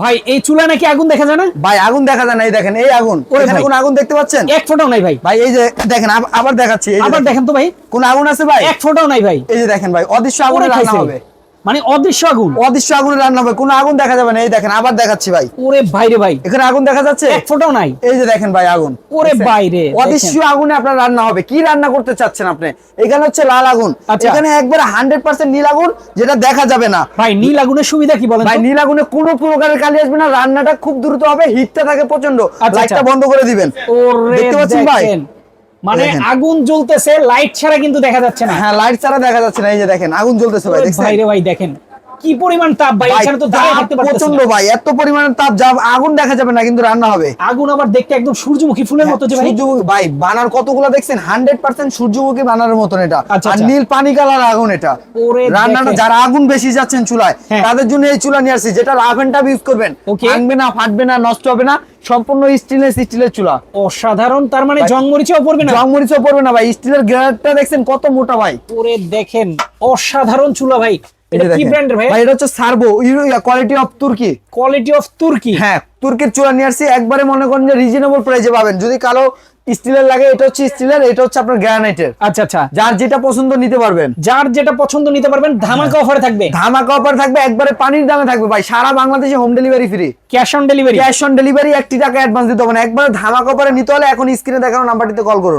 ভাই এই চুলা নাকি আগুন দেখা যায় না? ভাই আগুন দেখা যায় না এই দেখেন এই আগুন। এখানে। কোন আগুন দেখতে পাচ্ছেন? এক ফোঁটাও নাই ভাই। ভাই এই যে দেখেন আব- আবার দেখাচ্ছি আবার দেখেন। তো ভাই। কোন আগুন আছে ভাই? এক ফোঁটাও নাই ভাই। এই যে দেখেন ভাই অদৃশ্য আগুনে রান্না হবে। মানে অদৃশ্য আগুন। অদৃশ্য আগুনে রান্না হবে। কোন আগুন দেখা যাবে না। এই দেখেন আবার দেখাচ্ছি ভাই। ওরে ভাইরে ভাই। এখানে আগুন দেখা যাচ্ছে? এক ফোঁটাও নাই। এই যে দেখেন ভাই আগুন। ওরে বাইরে, অদৃশ্য আগুনে আপনার রান্না হবে। কি রান্না করতে চাচ্ছেন আপনি? এখানে হচ্ছে লাল আগুন। আচ্ছা। এখানে একবার হান্ড্রেড পার্সেন্ট নীল আগুন যেটা দেখা যাবে না। ভাই নীল আগুনের সুবিধা কি বলেন ভাই নীল আগুনে কোনো প্রকারের কালি আসবে না। রান্নাটা খুব দ্রুত হবে হিটটা থাকে প্রচণ্ড আচ্ছা, লাইটটা আচ্ছা। বন্ধ করে দিবেন। দেখতে পাচ্ছেন ভাই? মানে আগুন জ্বলতেছে লাইট ছাড়া কিন্তু দেখা যাচ্ছে না। হ্যাঁ লাইট ছাড়া দেখা যাচ্ছে না এই যে দেখেন আগুন জ্বলতেছে ভাই দেখেন ভাইরে ভাই দেখেন। কি পরিমাণ তাপ ভাই? এখানে তো দাঁড়িয়ে থাকতে পারতেছি প্রচণ্ড ভাই এত পরিমাণের তাপ যা আগুন দেখা যাবে না কিন্তু রান্না হবে। আগুন আবার দেখতে একদম সূর্যমুখী ফুলের মতো যে ভাই। সূর্যমুখী ভাই বানার কতগুলো দেখছেন? হান্ড্রেড পার্সেন্ট সূর্যমুখী বানার মতন এটা। আচ্ছা, আর আচ্ছা। নীল পানি কালার আগুন এটা। রান্নাটা যারা আগুন বেশি যাচ্ছেন চুলায় হ্যাঁ। তাদের জন্য এই চুলা নিয়ে আসছি যেটা রাফ ইউজ করবেন. ভাঙবে না ফাটবে না নষ্ট হবে না সম্পূর্ণ স্টিলের স্টিলের চুলা। অসাধারণ তার মানে ভাই, জং মরিচাও পড়বে না? জং মরিচও পড়বে না ভাই। স্টিলের গ্রেনারটা দেখছেন কত মোটা ভাই। ওরে দেখেন অসাধারণ চুলা ভাই। এটা যে কি ব্র্যান্ডের ভাই? ভাই এটা হচ্ছে servo. Quality of Turkey. Quality of Turkey? হ্যাঁ তুর্কির চূড়া নিয়ে আসছি। একবারে মনে করেন যে রিজনেবল প্রাইসে পাবেন। যদি কালো স্টিলের লাগে এটা হচ্ছে স্টিলের এটা হচ্ছে আপনার গ্রানাইটের আচ্ছা আচ্ছা। যার যেটা পছন্দ নিতে পারবেন। যার যেটা পছন্দ নিতে পারবেন ধামাকা অফারে থাকবে। ধামাকা অফার থাকবে একবারে পানির দামে থাকবে। ভাই সারা বাংলাদেশে home delivery free cash on delivery cash on delivery একটি টাকা অ্যাডভান্স দিতে হবে না। একবারে ধামাকা অফারে নিতে হলে এখন স্ক্রিনে দেখানো নাম্বারটিতে কল করুন।